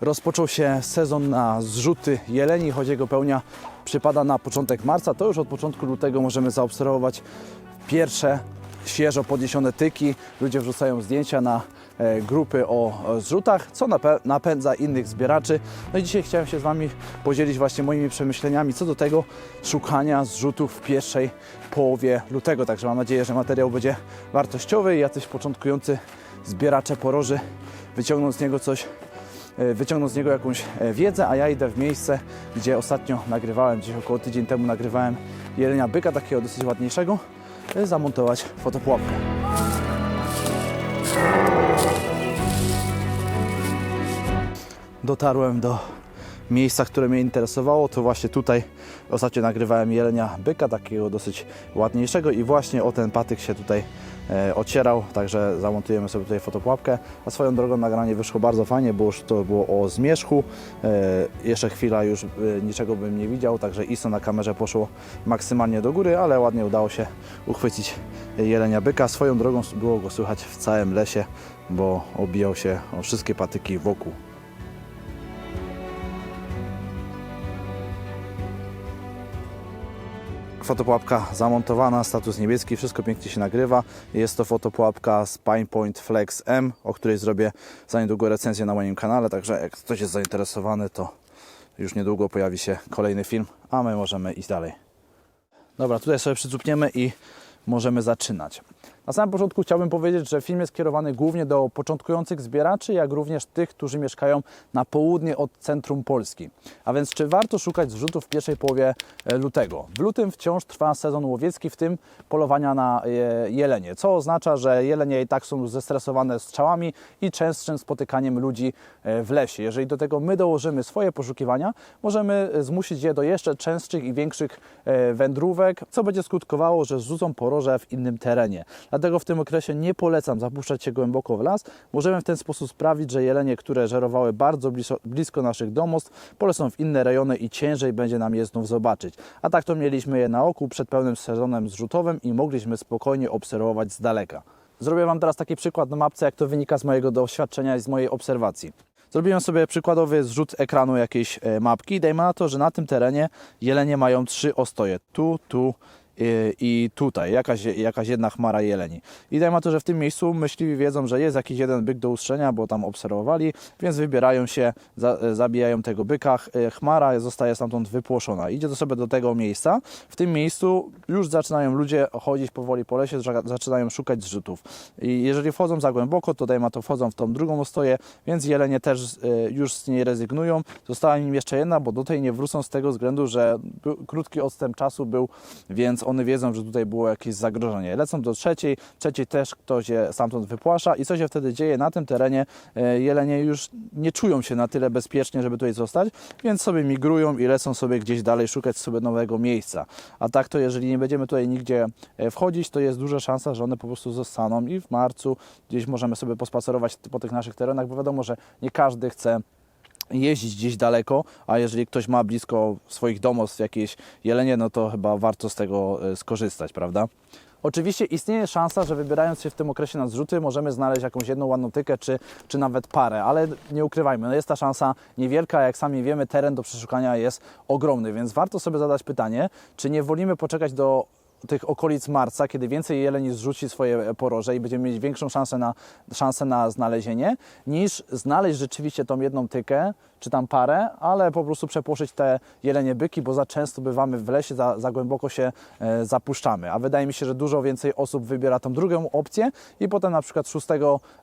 Rozpoczął się sezon na zrzuty jeleni, choć jego pełnia przypada na początek marca, to już od początku lutego możemy zaobserwować pierwsze świeżo podniesione tyki. Ludzie wrzucają zdjęcia na e, grupy o o zrzutach, co napędza innych zbieraczy. No i dzisiaj chciałem się z Wami podzielić właśnie moimi przemyśleniami co do tego szukania zrzutów w pierwszej połowie lutego. Także mam nadzieję, że materiał będzie wartościowy i jacyś początkujący zbieracze poroży wyciągną z niego coś e, wyciągną z niego jakąś e, wiedzę, a ja idę w miejsce, gdzie ostatnio nagrywałem, gdzieś około tydzień temu nagrywałem jelenia byka, takiego dosyć ładniejszego, e, zamontować fotopułapkę. Dotarłem do miejsca, które mnie interesowało, to właśnie tutaj ostatnio nagrywałem jelenia byka, takiego dosyć ładniejszego i właśnie o ten patyk się tutaj e, ocierał, także zamontujemy sobie tutaj fotopułapkę. A swoją drogą nagranie wyszło bardzo fajnie, bo już to było o zmierzchu. E, jeszcze chwila już e, niczego bym nie widział, także ISO na kamerze poszło maksymalnie do góry, ale ładnie udało się uchwycić jelenia byka. Swoją drogą było go słychać w całym lesie, bo obijał się o wszystkie patyki wokół. Fotopułapka zamontowana, status niebieski, wszystko pięknie się nagrywa. Jest to fotopułapka z PinePoint Flex M, o której zrobię za niedługo recenzję na moim kanale, także jak ktoś jest zainteresowany, to już niedługo pojawi się kolejny film, a my możemy iść dalej. Dobra, tutaj sobie przycupniemy i możemy zaczynać. Na samym początku chciałbym powiedzieć, że film jest kierowany głównie do początkujących zbieraczy, jak również tych, którzy mieszkają na południe od centrum Polski. A więc czy warto szukać zrzutów w pierwszej połowie e, lutego? W lutym wciąż trwa sezon łowiecki, w tym polowania na e, jelenie, co oznacza, że jelenie i tak są zestresowane strzałami i częstszym spotykaniem ludzi e, w lesie. Jeżeli do tego my dołożymy swoje poszukiwania, możemy zmusić je do jeszcze częstszych i większych wędrówek, co będzie skutkowało, że zrzucą poroże w innym terenie. Dlatego w tym okresie nie polecam zapuszczać się głęboko w las. Możemy w ten sposób sprawić, że jelenie, które żerowały bardzo blisko, blisko naszych domostw, polecą w inne rejony i ciężej będzie nam je znów zobaczyć. A tak to mieliśmy je na oku przed pełnym sezonem zrzutowym i mogliśmy spokojnie obserwować z daleka. Zrobię Wam teraz taki przykład na mapce, jak to wynika z mojego doświadczenia i z mojej obserwacji. Zrobiłem sobie przykładowy zrzut ekranu jakiejś e, mapki dajmy na to, że na tym terenie jelenie mają trzy ostoje. Tu, tu i- tutaj, jakaś, jakaś jedna chmara jeleni. I dajmy to, że w tym miejscu myśliwi wiedzą, że jest jakiś jeden byk do ustrzenia, bo tam obserwowali, więc wybierają się, za, zabijają tego byka, e, chmara zostaje stamtąd wypłoszona. Idzie to sobie do tego miejsca. W tym miejscu już zaczynają ludzie chodzić powoli po lesie, zaczynają szukać zrzutów. I jeżeli wchodzą za głęboko, to dajmy to wchodzą w tą drugą ostoję, więc jelenie też e, już z niej rezygnują. Została im jeszcze jedna, bo do tej nie wrócą z tego względu, że krótki odstęp czasu był, więc one wiedzą, że tutaj było jakieś zagrożenie. Lecą do trzeciej, trzeciej też ktoś je stamtąd wypłasza i co się wtedy dzieje na tym terenie? e, Jelenie już nie czują się na tyle bezpiecznie, żeby tutaj zostać, więc sobie migrują i lecą sobie gdzieś dalej szukać sobie nowego miejsca. A tak to jeżeli nie będziemy tutaj nigdzie e, wchodzić, to jest duża szansa, że one po prostu zostaną i w marcu gdzieś możemy sobie pospacerować po tych naszych terenach, bo wiadomo, że nie każdy chce jeździć gdzieś daleko, a jeżeli ktoś ma blisko swoich domostw jakieś jelenie, no to chyba warto z tego e, skorzystać, prawda? Oczywiście istnieje szansa, że wybierając się w tym okresie na zrzuty, możemy znaleźć jakąś jedną ładną tykę, czy, czy nawet parę, ale nie ukrywajmy, no jest ta szansa niewielka, jak sami wiemy, teren do przeszukania jest ogromny, więc warto sobie zadać pytanie, czy nie wolimy poczekać do tych okolic marca, kiedy więcej jeleni zrzuci swoje poroże i będziemy mieć większą szansę na, szansę na znalezienie, niż znaleźć rzeczywiście tą jedną tykę, czy tam parę, ale po prostu przepłoszyć te jelenie byki, bo za często bywamy w lesie, za, za głęboko się e, zapuszczamy. A wydaje mi się, że dużo więcej osób wybiera tą drugą opcję i potem na przykład 6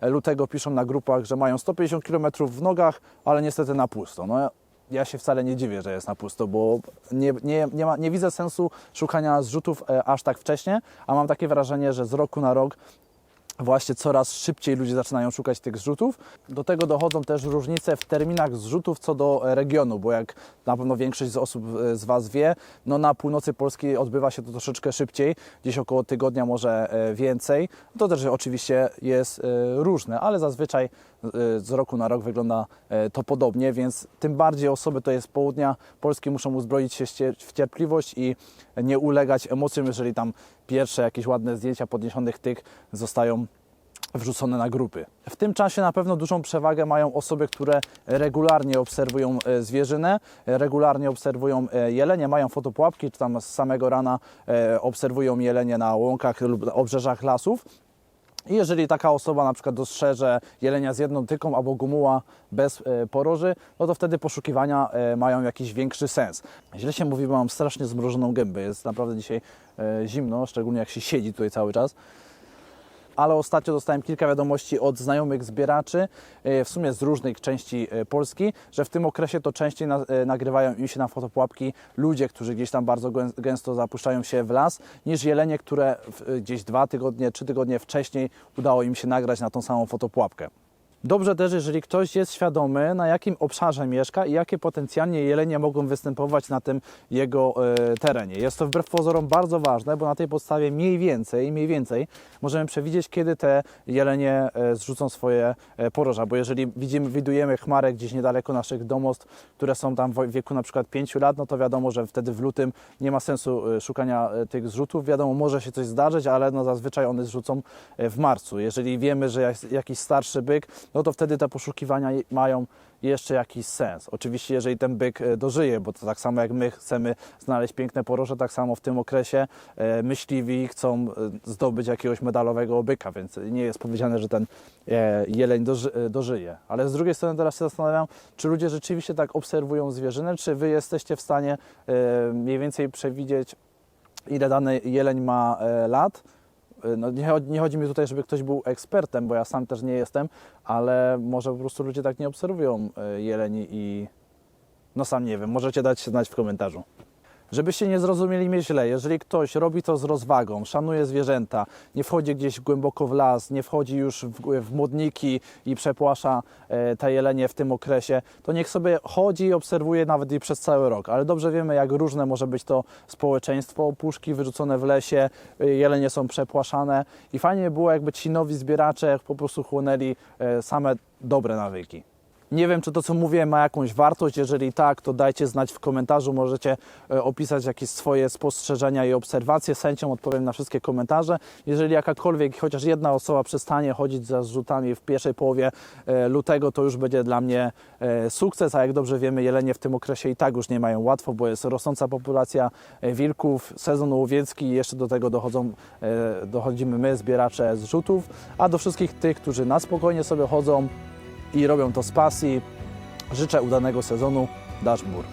lutego piszą na grupach, że mają 150 km w nogach, ale niestety na pusto. No, ja się wcale nie dziwię, że jest na pusto, bo nie, nie, nie, ma, nie widzę sensu szukania zrzutów e, aż tak wcześnie, a mam takie wrażenie, że z roku na rok właśnie coraz szybciej ludzie zaczynają szukać tych zrzutów. Do tego dochodzą też różnice w terminach zrzutów co do e, regionu, bo jak na pewno większość z osób e, z Was wie, no na północy Polski odbywa się to troszeczkę szybciej, gdzieś około tygodnia, może więcej. To też oczywiście jest różne, ale zazwyczaj z roku na rok wygląda e, to podobnie, więc tym bardziej osoby to jest południa Polski muszą uzbroić się w cierpliwość i nie ulegać emocjom, jeżeli tam pierwsze jakieś ładne zdjęcia podniesionych tyk zostają wrzucone na grupy. W tym czasie na pewno dużą przewagę mają osoby, które regularnie obserwują e, zwierzynę, e, regularnie obserwują e, jelenie, mają fotopułapki, czy tam z samego rana e, obserwują jelenie na łąkach lub obrzeżach lasów. I jeżeli taka osoba na przykład dostrzeże jelenia z jedną tyką albo gumuła bez e, poroży, no to wtedy poszukiwania e, mają jakiś większy sens. Źle się mówi, bo mam strasznie zmrożoną gębę. Jest naprawdę dzisiaj e, zimno, szczególnie jak się siedzi tutaj cały czas ale ostatnio dostałem kilka wiadomości od znajomych zbieraczy, e, w sumie z różnych części e, Polski, że w tym okresie to częściej e, nagrywają im się na fotopułapki ludzie, którzy gdzieś tam bardzo gę- gęsto zapuszczają się w las, niż jelenie, które gdzieś dwa tygodnie, trzy tygodnie wcześniej udało im się nagrać na tą samą fotopułapkę. Dobrze też, jeżeli ktoś jest świadomy, na jakim obszarze mieszka i jakie potencjalnie jelenie mogą występować na tym jego e, terenie. Jest to wbrew pozorom bardzo ważne, bo na tej podstawie mniej więcej, mniej więcej możemy przewidzieć, kiedy te jelenie e, zrzucą swoje e, poroża, bo jeżeli widzimy, widujemy chmarek gdzieś niedaleko naszych domostw, które są tam w wieku na przykład 5 lat, no to wiadomo, że wtedy w lutym nie ma sensu e, szukania e, tych zrzutów. Wiadomo, może się coś zdarzyć, ale no zazwyczaj one zrzucą e, w marcu. Jeżeli wiemy, że jakiś starszy byk, no to wtedy te poszukiwania mają jeszcze jakiś sens. Oczywiście, jeżeli ten byk e, dożyje, bo to tak samo jak my chcemy znaleźć piękne poroże, tak samo w tym okresie e, myśliwi chcą e, zdobyć jakiegoś medalowego byka, więc nie jest powiedziane, że ten jeleń doży, dożyje. Ale z drugiej strony teraz się zastanawiam, czy ludzie rzeczywiście tak obserwują zwierzynę, czy wy jesteście w stanie mniej więcej przewidzieć, ile dany jeleń ma lat. E, No nie, chodzi, nie chodzi mi tutaj, żeby ktoś był ekspertem, bo ja sam też nie jestem, ale może po prostu ludzie tak nie obserwują e, jeleni i no sam nie wiem, możecie dać znać w komentarzu. Żebyście nie zrozumieli mnie źle, jeżeli ktoś robi to z rozwagą, szanuje zwierzęta, nie wchodzi gdzieś głęboko w las, nie wchodzi już w, w modniki i przepłasza e, te jelenie w tym okresie, to niech sobie chodzi i obserwuje nawet i przez cały rok. Ale dobrze wiemy, jak różne może być to społeczeństwo, puszki wyrzucone w lesie, e, jelenie są przepłaszane i fajnie by było, jakby ci nowi zbieracze po prostu chłonęli e, same dobre nawyki. Nie wiem, czy to, co mówię, ma jakąś wartość. Jeżeli tak, to dajcie znać w komentarzu. Możecie e, opisać jakieś swoje spostrzeżenia i obserwacje. Z chęcią odpowiem na wszystkie komentarze. Jeżeli jakakolwiek, chociaż jedna osoba przestanie chodzić za zrzutami w pierwszej połowie e, lutego, to już będzie dla mnie e, sukces. A jak dobrze wiemy, jelenie w tym okresie i tak już nie mają łatwo, bo jest rosnąca populacja wilków, sezon łowiecki i jeszcze do tego dochodzą, dochodzimy my, zbieracze zrzutów. A do wszystkich tych, którzy na spokojnie sobie chodzą, i robią to z pasji. Życzę udanego sezonu. Dashbur.